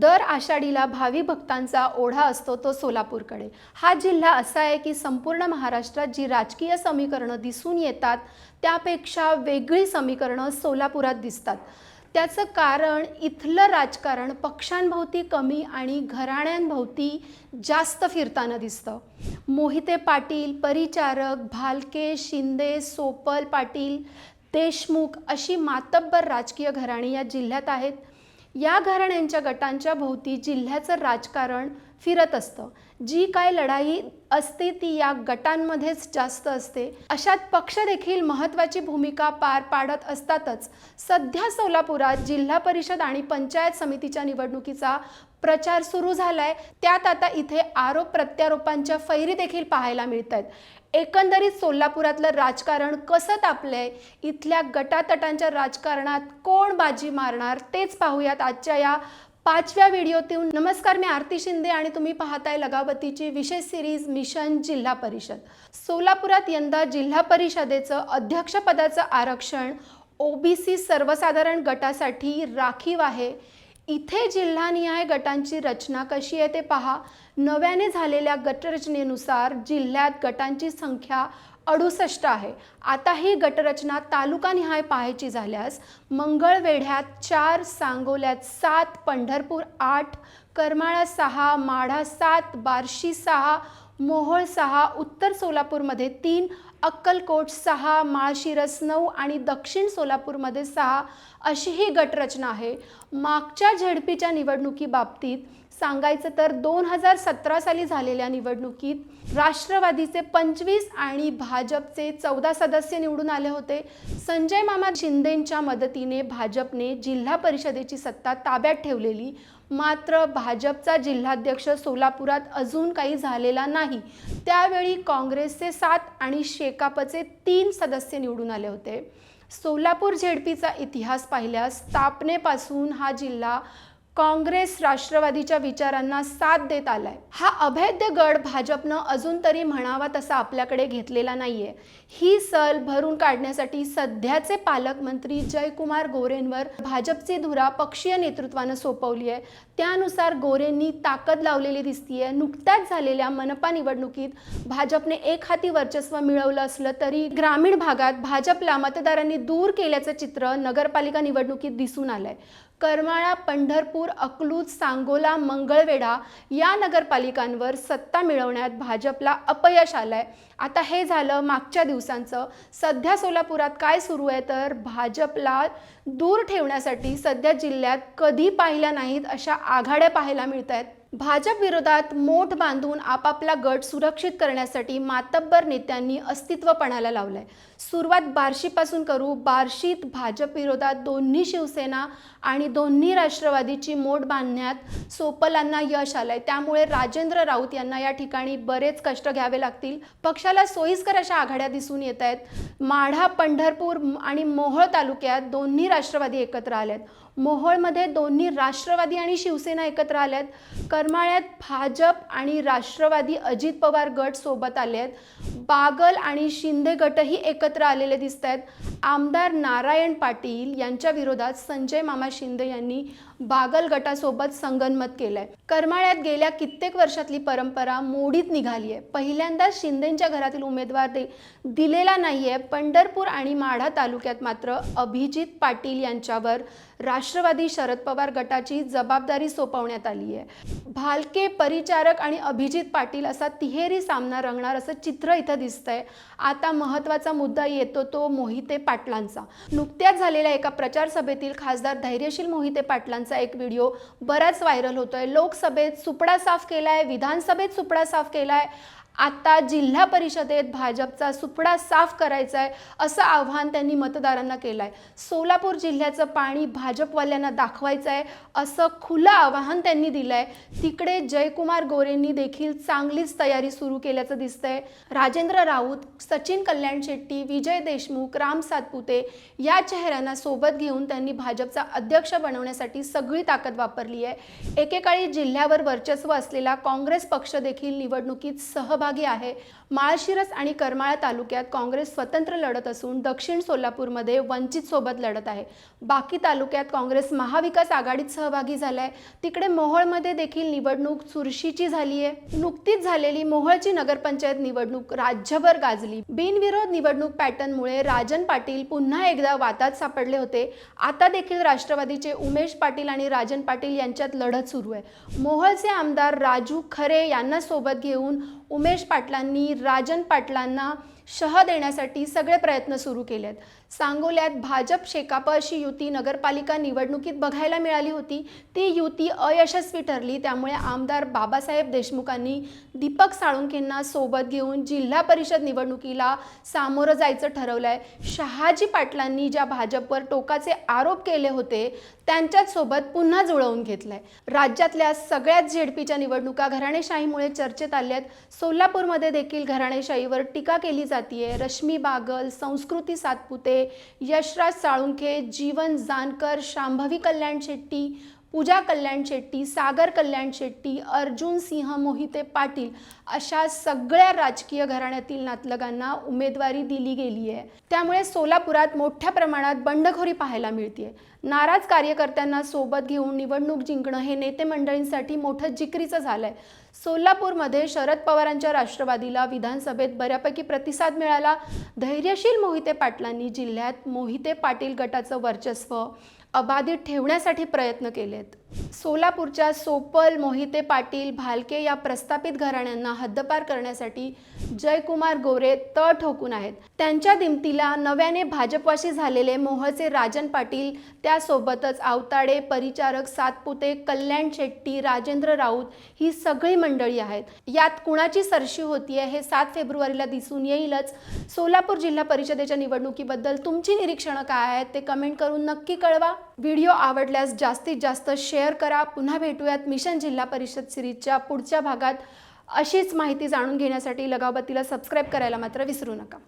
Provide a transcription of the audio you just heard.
दर आषाढीला भावी भक्तांचा ओढा असतो तो सोलापूरकडे. हा जिल्हा असा आहे की संपूर्ण महाराष्ट्रात जी राजकीय समीकरणं दिसून येतात त्यापेक्षा वेगळी समीकरणं सोलापुरात दिसतात. त्याचं कारण इथलं राजकारण पक्षांभोवती कमी आणि घराण्यांभोवती जास्त फिरताना दिसतं. मोहिते पाटील परिचारक भालके शिंदे सोपल पाटील देशमुख अशी मातब्बर राजकीय घराणी या जिल्ह्यात आहेत. या घराण्यांच्या गटांच्या भोवती जिल्ह्याचं राजकारण फिरत असतं. जी काय लढाई असते ती या गटांमध्येच जास्त असते. अशात पक्ष देखील महत्त्वाची भूमिका पार पाडत असतातच. सध्या सोलापुरात जिल्हा परिषद आणि पंचायत समितीच्या निवडणुकीचा प्रचार सुरू झालाय. त्यात आता इथे आरोप प्रत्यारोपांच्या फैरी देखील पाहायला मिळत आहेत एकंदरीत सोलापुरातलं राजकारण कसं तापलंय? इथल्या गटातटांच्या राजकारणात कोण बाजी मारणार? तेच पाहूयात आजच्या या पाचव्या व्हिडिओतून. नमस्कार मी आरती शिंदे आणि तुम्ही पाहताय लगावतीची विशेष सिरीज मिशन जिल्हा परिषद. सोलापुरात यंदा जिल्हा परिषदेचं अध्यक्षपदाचं आरक्षण ओबीसी सर्वसाधारण गटासाठी राखीव आहे. इथे जिल्हानिहाय गटांची रचना कशी आहे ते पहा. नव्याने झालेल्या गटरचनेनुसार जिल्ह्यात गटांची संख्या अडुसष्ट आहे. आता ही गटरचना तालुकानिहाय पाहायची झाल्यास मंगळवेढ्यात चार सांगोल्यात सात पंढरपूर आठ करमाळा सहा माढा सात बार्शी सहा मोहोळ सहा उत्तर सोलापूरमध्ये तीन अक्कलकोट सहा माळशिरस नऊ आणि दक्षिण सोलापूरमध्ये सहा अशी ही गटरचना आहे. मागच्या झेडपीच्या निवडणुकीबाबतीत सांगायचं तर दोन हजार सतरा साली झालेल्या निवडणुकीत राष्ट्रवादीचे पंचवीस आणि भाजपचे चौदा सदस्य निवडून आले होते. संजय मामा शिंदेंच्या मदतीने भाजपने जिल्हा परिषदेची सत्ता ताब्यात ठेवलेली. मात्र भाजपचा जिल्हाध्यक्ष सोलापुरात अजून काही झालेला नाही. त्यावेळी काँग्रेसचे सात आणि शेकापचे तीन सदस्य निवडून आले होते. सोलापूर झेडपीचा इतिहास पाहिल्यास स्थापनेपासून हा जिल्हा काँग्रेस राष्ट्रवादीच्या विचारांना साथ देत आलाय. हा अभेद्य गड भाजपनं अजून तरी म्हणावा तसा आपल्याकडे घेतलेला नाहीये. ही सल भरून काढण्यासाठी सध्याचे पालकमंत्री जयकुमार गोरेंवर भाजपची धुरा पक्षीय नेतृत्वानं सोपवली आहे त्यानुसार गोरेंनी ताकद लावलेली दिसतीये. नुकत्याच झालेल्या मनपा निवडणुकीत भाजपने एक हाती वर्चस्व मिळवलं असलं तरी ग्रामीण भागात भाजपला मतदारांनी दूर केल्याचं चित्र नगरपालिका निवडणुकीत दिसून आलंय. करमाळा पंढरपूर अकलूज सांगोला मंगळवेढा या नगरपालिकांवर सत्ता मिळवण्यात भाजपला अपयश आलंय. आता हे झालं मागच्या दिवसांचं. सध्या सोलापुरात काय सुरू आहे तर भाजपला दूर ठेवण्यासाठी सध्या जिल्ह्यात कधी पाहिल्या नाहीत अशा आघाड्या पाहायला मिळत आहेत भाजप विरोधात मोठ बांधून आपापला गट सुरक्षित करण्यासाठी मातब्बर नेत्यांनी अस्तित्व पणाला लावलंय. सुरुवात बार्शीपासून करू बार्शीत भाजप विरोधात दोन्ही शिवसेना आणि दोन्ही राष्ट्रवादीची मोठ बांधण्यात सोपलांना यश आलंय. त्यामुळे राजेंद्र राऊत यांना या ठिकाणी बरेच कष्ट घ्यावे लागतील. पक्षाला सोयीस्कर अशा आघाड्या दिसून येत आहेत. माढा पंढरपूर आणि मोहोळ तालुक्यात दोन्ही राष्ट्रवादी एकत्र आल्यात मोहोळमध्ये दोन्ही राष्ट्रवादी आणि शिवसेना एकत्र आल्यात. करमाळ्यात भाजप आणि राष्ट्रवादी अजित पवार गट सोबत आले आहेत बागल आणि शिंदे गटही एकत्र आलेले दिसत आहेत आमदार नारायण पाटील यांच्या विरोधात संजय मामा शिंदे यांनी बागल गटासोबत संगनमत केलंय. करमाळ्यात गेल्या कित्येक वर्षातली परंपरा मोडीत निघाली आहे. पहिल्यांदा शिंदेंच्या घरातील उमेदवार दे दिलेला नाहीये. पंढरपूर आणि माढा तालुक्यात मात्र अभिजित पाटील यांच्यावर राष्ट्रवादी शरद पवार गटाची जबाबदारी सोपवण्यात आली आहे. भालके परिचारक आणि अभिजित पाटील असा तिहेरी सामना रंगणार असं चित्र इथं दिसतंय. आता महत्त्वाचा मुद्दा येतो तो मोहिते पाटलांचा. नुकत्याच झालेल्या एका प्रचार सभेतील खासदार धैर्यशील मोहिते पाटलांचा एक व्हिडिओ बराच व्हायरल होतोय. लोकसभेत सुपडा साफ केलाय विधानसभेत सुपडा साफ केलाय. आता जिल्हा परिषदेत भाजपचा सुपडा साफ करायचा आहे असं आव्हान त्यांनी मतदारांना केलं आहे सोलापूर जिल्ह्याचं पाणी भाजपवाल्यांना दाखवायचं आहे असं खुलं आवाहन त्यांनी दिलं आहे तिकडे जयकुमार गोरेंनी देखील चांगलीच तयारी सुरू केल्याचं दिसतंय. राजेंद्र राऊत सचिन कल्याण शेट्टी विजय देशमुख राम सातपुते या चेहऱ्यांना सोबत घेऊन त्यांनी भाजपचा अध्यक्ष बनवण्यासाठी सगळी ताकद वापरली आहे एकेकाळी जिल्ह्यावर वर्चस्व असलेला काँग्रेस पक्ष देखील निवडणुकीत सहभाग सहभागी आहे. माळशिरस आणि करमाळा तालुक्यात काँग्रेस स्वतंत्र लढत असून दक्षिण सोलापूरमध्ये वंचित सोबत लढत आहे. बाकी तालुक्यात काँग्रेस महाविकास आघाडीत सहभागी झालाय. तिकडे मोहोळमध्ये देखील निवडणूक चुरशीची झाली आहे नुकतीच झालेली मोहोळची नगरपंचायत निवडणूक राज्यभर गाजली. बिनविरोध निवडणूक पॅटर्नमुळे राजन पाटील पुन्हा एकदा वादात सापडले होते. आता देखील राष्ट्रवादीचे उमेश पाटील आणि राजन पाटील यांच्यात लढत सुरू आहे. मोहोळचे आमदार राजू खरे यांना सोबत घेऊन उमेश पाटलांनी राजन पाटलांना शह देण्यासाठी सगळे प्रयत्न सुरू केलेत. सांगोल्यात भाजप शेकाप अशी युती नगरपालिका निवडणुकीत बघायला मिळाली होती. ती युती अयशस्वी ठरली. त्यामुळे आमदार बाबासाहेब देशमुखांनी दीपक साळुंखेंना सोबत घेऊन जिल्हा परिषद निवडणुकीला सामोरं जायचं ठरवलंय. शहाजी पाटलांनी ज्या भाजपवर टोकाचे आरोप केले होते त्यांच्याच सोबत पुन्हा जुळवून घेतलंय. राज्यातल्या सगळ्याच झेडपीच्या निवडणुका घराणेशाहीमुळे चर्चेत आल्यात. सोलापूरमध्ये देखील घराणेशाहीवर टीका केली जाते जातीये. रश्मी बागल संस्कृती सातपुते यशराज साळुंखे जीवन जानकर शांभवी कल्याण शेट्टी पूजा कल्याण शेट्टी सागर कल्याण शेट्टी अर्जुन सिंह मोहिते पाटील अशा सगळ्या राजकीय घराण्यातील नातलगांना उमेदवारी दिली गेली आहे. त्यामुळे सोलापुरात मोठ्या प्रमाणात बंडखोरी पाहायला मिळते नाराज कार्यकर्त्यांना सोबत घेऊन निवडणूक जिंकणं हे नेते मंडळींसाठी मोठं जिकरीचं झालंय. सोलापूरमध्ये शरद पवारांच्या राष्ट्रवादीला विधानसभेत बऱ्यापैकी प्रतिसाद मिळाला. धैर्यशील मोहिते पाटलांनी जिल्ह्यात मोहिते पाटील गटाचं वर्चस्व अबाधित ठेवण्यासाठी प्रयत्न केलेत. सोलापूरच्या सोपल मोहिते पाटील भालके या प्रस्थापित घराण्यांना हद्दपार करण्यासाठी जयकुमार गोरे तळ ठोकून आहेत. त्यांच्या दिमतीला नव्याने भाजपवाशी झालेले मोहचे राजन पाटील त्यासोबतच आवताडे परिचारक सातपुते कल्याण शेट्टी राजेंद्र राऊत ही सगळी मंडळी आहेत. यात कुणाची सरशी होतीये हे सात फेब्रुवारीला दिसून येईलच. सोलापूर जिल्हा परिषदेच्या निवडणुकीबद्दल तुमची निरीक्षणं काय आहेत ते कमेंट करून नक्की कळवा. व्हिडिओ आवडल्यास जास्तीत जास्त शेअर करा. पुन्हा भेटूयात मिशन जिल्हा परिषद सिरीजच्या पुढच्या भागात. अशीच माहिती जाणून घेण्यासाठी लगावबत्तीला सबस्क्राईब करायला मात्र विसरू नका.